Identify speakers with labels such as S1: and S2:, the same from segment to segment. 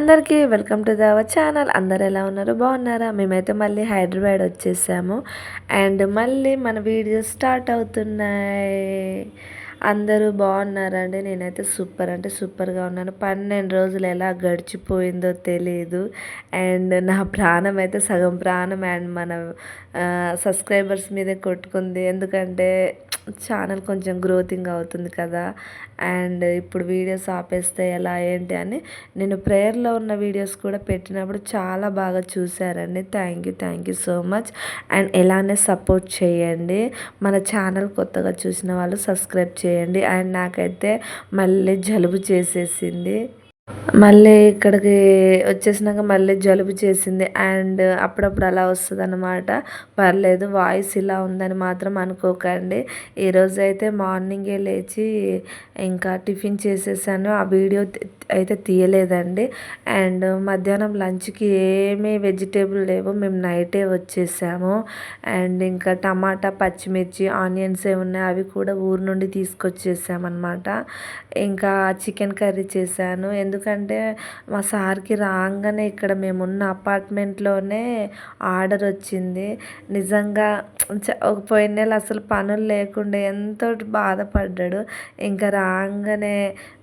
S1: అందరికీ welcome to దవర్ channel. అందరు ఎలా ఉన్నారు? బాగున్నారా? మేమైతే మళ్ళీ హైదరాబాద్ వచ్చేసాము. అండ్ మళ్ళీ మన వీడియోస్ స్టార్ట్ అవుతున్నాయి. అందరూ బాగున్నారండి? నేనైతే సూపర్ అంటే సూపర్గా ఉన్నాను. పన్నెండు రోజులు ఎలా గడిచిపోయిందో తెలియదు అండ్ నా ప్రాణం అయితే సగం ప్రాణం. అండ్ మన సబ్స్క్రైబర్స్ మీదే కొట్టుకుంది. ఎందుకంటే ఛానల్ కొంచెం గ్రోతింగ్ అవుతుంది కదా. అండ్ ఇప్పుడు వీడియోస్ ఆపేస్తే ఎలా ఏంటి అని నేను ప్రేయర్లో ఉన్న వీడియోస్ కూడా పెట్టినప్పుడు చాలా బాగా చూసారండి thank you thank you so much. And ఎలానే support చేయండి. మన ఛానల్ కొత్తగా చూసిన వాళ్ళు సబ్స్క్రైబ్ చేయండి. అండ్ నాకైతే మళ్ళీ జలుబు చేసేసింది. మళ్ళీ ఇక్కడికి వచ్చేసినాక మళ్ళీ జలుబు చేసింది. అండ్ అప్పుడప్పుడు అలా వస్తుంది అనమాట పర్లేదు వాయిస్ ఇలా ఉందని మాత్రం అనుకోకండి. ఈరోజు అయితే మార్నింగే లేచి ఇంకా టిఫిన్ చేసేసాను. ఆ వీడియో అయితే తీయలేదండి. అండ్ మధ్యాహ్నం లంచ్కి ఏమీ వెజిటేబుల్ లేవు. మేము నైటే వచ్చేసాము. అండ్ ఇంకా టమాటా పచ్చిమిర్చి ఆనియన్స్ ఏమున్నాయి అవి కూడా ఊరు నుండి తీసుకొచ్చేసామన్నమాట. ఇంకా చికెన్ కర్రీ చేశాను. ఎందుకు ఎందుకంటే మా సార్కి రాగానే ఇక్కడ మేమున్న అపార్ట్మెంట్లోనే ఆర్డర్ వచ్చింది. నిజంగా పోయిన నెల అసలు పనులు లేకుండా ఎంతో బాధపడ్డాడు. ఇంకా రాగానే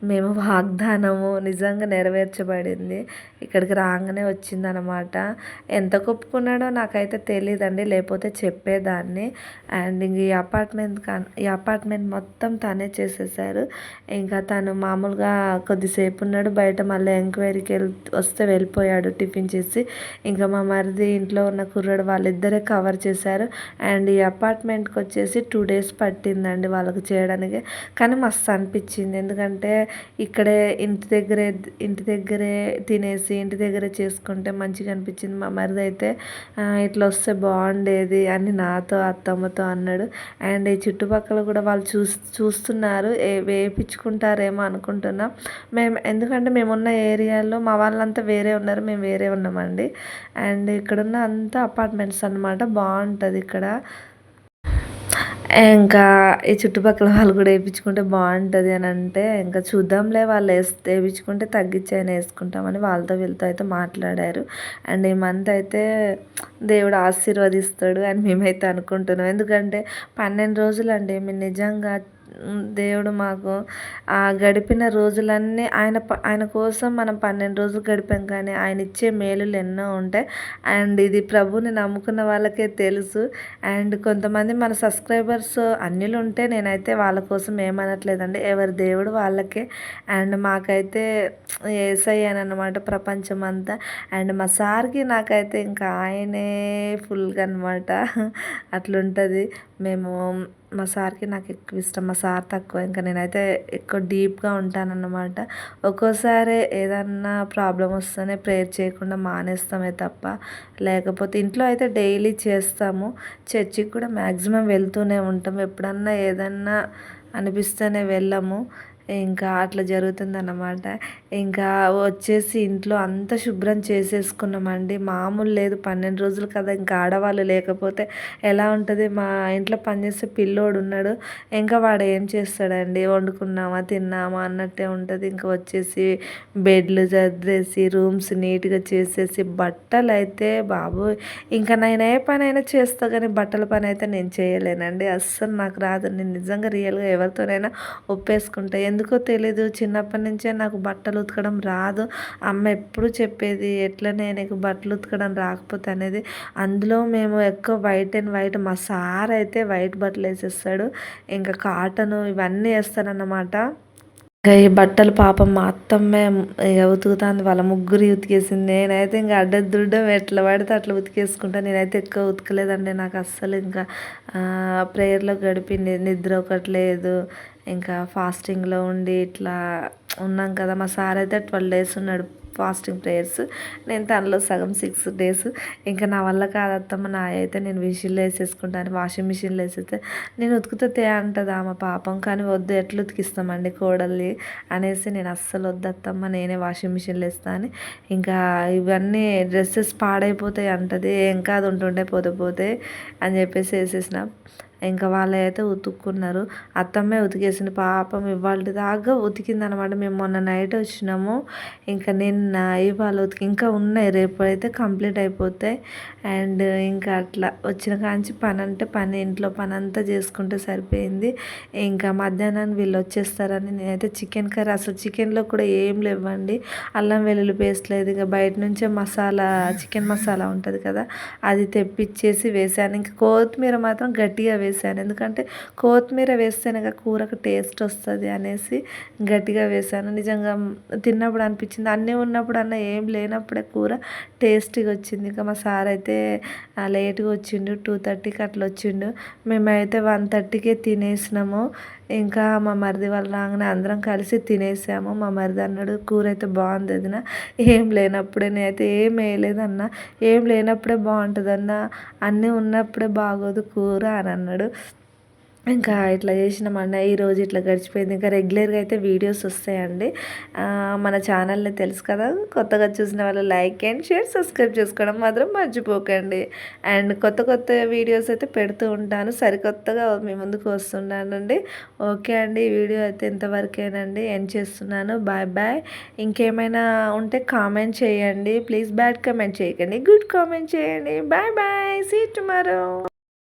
S1: మేము వాగ్దానము నిజంగా నెరవేర్చబడింది. ఇక్కడికి రాగానే వచ్చిందనమాట. ఎంత కొప్పుకున్నాడో నాకైతే తెలియదండి లేకపోతే చెప్పేదాన్ని. అండ్ ఇంక ఈ అపార్ట్మెంట్ ఈ అపార్ట్మెంట్ మొత్తం తనే చేసేసారు. ఇంకా తను మామూలుగా కొద్దిసేపు ఉన్నాడు బయట మళ్ళీ ఎంక్వైరీకి వెళ్ వస్తే వెళ్ళిపోయాడు టిఫిన్ చేసి. ఇంకా మా మరిది ఇంట్లో ఉన్న కుర్రాడు వాళ్ళిద్దరే కవర్ చేశారు. అండ్ ఈ అపార్ట్మెంట్కి వచ్చేసి టూ డేస్ పట్టిందండి వాళ్ళకి చేయడానికి. కానీ మస్తు అనిపించింది. ఎందుకంటే ఇక్కడే ఇంటి దగ్గరే ఇంటి దగ్గరే తినేసి ఇంటి దగ్గరే చేసుకుంటే మంచిగా అనిపించింది మా మరిది అయితే. ఇట్లా వస్తే బాగుండేది అని నాతో అత్తమ్మతో అన్నాడు. అండ్ ఈ చుట్టుపక్కల కూడా వాళ్ళు చూ చూస్తున్నారు. వేయించుకుంటారేమో అనుకుంటున్నాం. మేము ఎందుకంటే మేమున్న ఏరియాలో మా వాళ్ళంతా వేరే ఉన్నారు మేము వేరే ఉన్నామండి. అండ్ ఇక్కడున్న అంతా అపార్ట్మెంట్స్ అనమాట బాగుంటుంది ఇక్కడ. ఇంకా ఈ చుట్టుపక్కల వాళ్ళు కూడా వేయించుకుంటే బాగుంటుంది అని అంటే ఇంకా చూద్దాంలే వాళ్ళు వేస్తే వేయించుకుంటే తగ్గించి అయినా వేసుకుంటామని వాళ్ళతో వీళ్ళతో అయితే మాట్లాడారు. అండ్ ఈ మంత్ అయితే దేవుడు ఆశీర్వదిస్తాడు అని మేమైతే అనుకుంటున్నాం. ఎందుకంటే పన్నెండు రోజులు అండి మేము నిజంగా దేవుడు మాకు ఆ గడిపిన రోజులన్నీ ఆయన ఆయన కోసం మనం పన్నెండు రోజులు గడిపాం కానీ ఆయన ఇచ్చే మేలులు ఎన్నో ఉంటాయి. అండ్ ఇది ప్రభుని నమ్ముకున్న వాళ్ళకే తెలుసు. అండ్ కొంతమంది మన సబ్స్క్రైబర్స్ అన్నిలు ఉంటే నేనైతే వాళ్ళ కోసం ఏమనట్లేదండి. ఎవరి దేవుడు వాళ్ళకే. అండ్ మాకైతే ఏసయ్యాను అనమాట ప్రపంచం అంతా అండ్ మా సార్కి నాకైతే ఇంకా ఆయనే ఫుల్గా అనమాట అట్లుంటుంది. మేము మా సార్కి నాకు ఎక్కువ ఇష్టం. మా సార్ తక్కువ. ఇంకా నేనైతే ఎక్కువ డీప్గా ఉంటానన్నమాట. ఒక్కోసారి ఏదన్నా ప్రాబ్లం వస్తేనే ప్రేయర్ చేయకుండా మానేస్తామే తప్ప లేకపోతే ఇంట్లో అయితే డైలీ చేస్తాము. చర్చికి కూడా మ్యాక్సిమం వెళ్తూనే ఉంటాం ఎప్పుడన్నా ఏదన్నా అనిపిస్తేనే వెళ్ళము. ఇంకా అట్లా జరుగుతుందన్నమాట. ఇంకా వచ్చేసి ఇంట్లో అంత శుభ్రం చేసేసుకున్నామండి. మామూలు లేదు పన్నెండు రోజులు కదా ఇంకా ఆడవాళ్ళు లేకపోతే ఎలా ఉంటుంది? మా ఇంట్లో పనిచేసే పిల్లోడు ఉన్నాడు. ఇంకా వాడు ఏం చేస్తాడండి? వండుకున్నామా తిన్నామా అన్నట్టే ఉంటుంది. ఇంకా వచ్చేసి బెడ్లు చదివేసి రూమ్స్ నీట్గా చేసేసి బట్టలు అయితే బాబు ఇంకా నేను ఏ పని అయినా చేస్తా కానీ బట్టల పని అయితే నేను చేయలేనండి. అస్సలు నాకు రాదు. నేను నిజంగా రియల్గా ఎవరితోనైనా ఒప్పేసుకుంటా. ఎందుకో తెలీదు. చిన్నప్పటి నుంచే నాకు బట్టలు ఉతకడం రాదు. అమ్మ ఎప్పుడు చెప్పేది ఎట్లనే నీకు బట్టలు ఉతకడం రాకపోతే అనేది. అందులో మేము ఎక్కువ వైట్ అండ్ వైట్ మా సార్ అయితే వైట్ బట్టలు వేసేస్తాడు. ఇంకా కాటన్ ఇవన్నీ వేస్తారన్నమాట. ఇంకా ఈ బట్టలు పాపం మా అత్తమ్మే ఇక ఉతుకుతాను వాళ్ళ ముగ్గురు ఉతికేసింది. నేనైతే ఇంకా అడ్డదుడ్డం ఎట్లా పడితే అట్లా ఉతికేసుకుంటా. నేనైతే ఎక్కువ ఉతకలేదండి. నాకు అస్సలు ఇంకా ప్రేయర్లో గడిపింది. నిద్ర ఒకటి లేదు. ఇంకా ఫాస్టింగ్లో ఉండి ఇట్లా ఉన్నాం కదా మా సార్ అయితే ట్వెల్వ్ డేస్ ఉన్నాడు ఫాస్టింగ్ ప్రేయర్స్. నేను తనలో సగం సిక్స్ డేస్. ఇంకా నా వల్ల కాదత్తమ్మ నా అయితే నేను విషిన్లో వేసేసుకుంటాను వాషింగ్ మిషన్లో వేసేస్తే నేను ఉతుకుతే అంటుంది ఆమె పాపం. కానీ వద్దు ఎట్లా ఉతికిస్తామండి కోడల్ని? అనేసి నేను అస్సలు వద్దత్తమ్మ నేనే వాషింగ్ మిషన్లో వేస్తాను ఇంకా ఇవన్నీ డ్రెస్సెస్ పాడైపోతాయి అంటది. ఏం కాదు ఉంటుండే పోతే పోతే అని చెప్పేసి వేసేసిన. ఇంకా వాళ్ళైతే ఉతుక్కున్నారు. అత్తమ్మే ఉతికేసింది. పాపం ఇవాళ దాకా ఉతికిందనమాట. మేము మొన్న నైట్ వచ్చినాము. ఇంకా నిన్న ఇవాళ ఉతికి ఇంకా ఉన్నాయి. రేపు అయితే కంప్లీట్ అయిపోతాయి. అండ్ ఇంకా అట్లా వచ్చిన కాంచి పని అంటే పని ఇంట్లో పని అంతా చేసుకుంటే సరిపోయింది. ఇంకా మధ్యాహ్నం వీళ్ళు వచ్చేస్తారని నేనైతే చికెన్ కర్రీ అసలు చికెన్లో కూడా ఏం లేవండి. అల్లం వెల్లుల్లి పేస్ట్ లేదు. ఇక బయట నుంచే మసాలా చికెన్ మసాలా ఉంటుంది కదా అది తెప్పించేసి వేసాను. ఇంకా కొత్తిమీర మాత్రం గట్టిగా వేసాను ఎందుకంటే కొత్తిమీర వేస్తేనే కదా కూరకు టేస్ట్ వస్తుంది అనేసి గట్టిగా వేసాను నిజంగా తిన్నప్పుడు అనిపించింది. అన్నీ ఉన్నప్పుడు అన్న ఏం లేనప్పుడే కూర టేస్టీగా వచ్చింది. ఇంకా మా సార్ అయితే లేట్గా వచ్చిండు టూ థర్టీకి అట్లా వచ్చిండు. మేమైతే వన్ థర్టీకే తినేసినాము. ఇంకా మా మరిది వాళ్ళ రాగానే అందరం కలిసి తినేసాము. మా మరిది అన్నాడు కూర అయితే బాగుంది వదిన ఏం లేనప్పుడే నేనైతే ఏం వేయలేదన్న ఏం లేనప్పుడే బాగుంటుంది అన్న అన్నీ ఉన్నప్పుడే బాగోదు కూర అని అన్నాడు. ఇంకా ఇట్లా చేసినామన్న ఈరోజు ఇట్లా గడిచిపోయింది. ఇంకా రెగ్యులర్గా అయితే వీడియోస్ వస్తాయండి. మన ఛానల్ని తెలుసు కదా కొత్తగా చూసిన వాళ్ళు లైక్ అండ్ షేర్ సబ్స్క్రైబ్ చేసుకోవడం మాత్రం మర్చిపోకండి. అండ్ కొత్త కొత్త వీడియోస్ అయితే పెడుతూ ఉంటాను. సరికొత్తగా మీ ముందుకు వస్తున్నానండి. ఓకే అండి ఈ వీడియో అయితే ఇంతవరకేనండి. ఎండ్ చేస్తున్నాను. Bye bye. ఇంకేమైనా ఉంటే కామెంట్ చేయండి. ప్లీజ్ బ్యాడ్ కామెంట్ చేయకండి. గుడ్ కామెంట్ చేయండి. Bye bye. See tomorrow.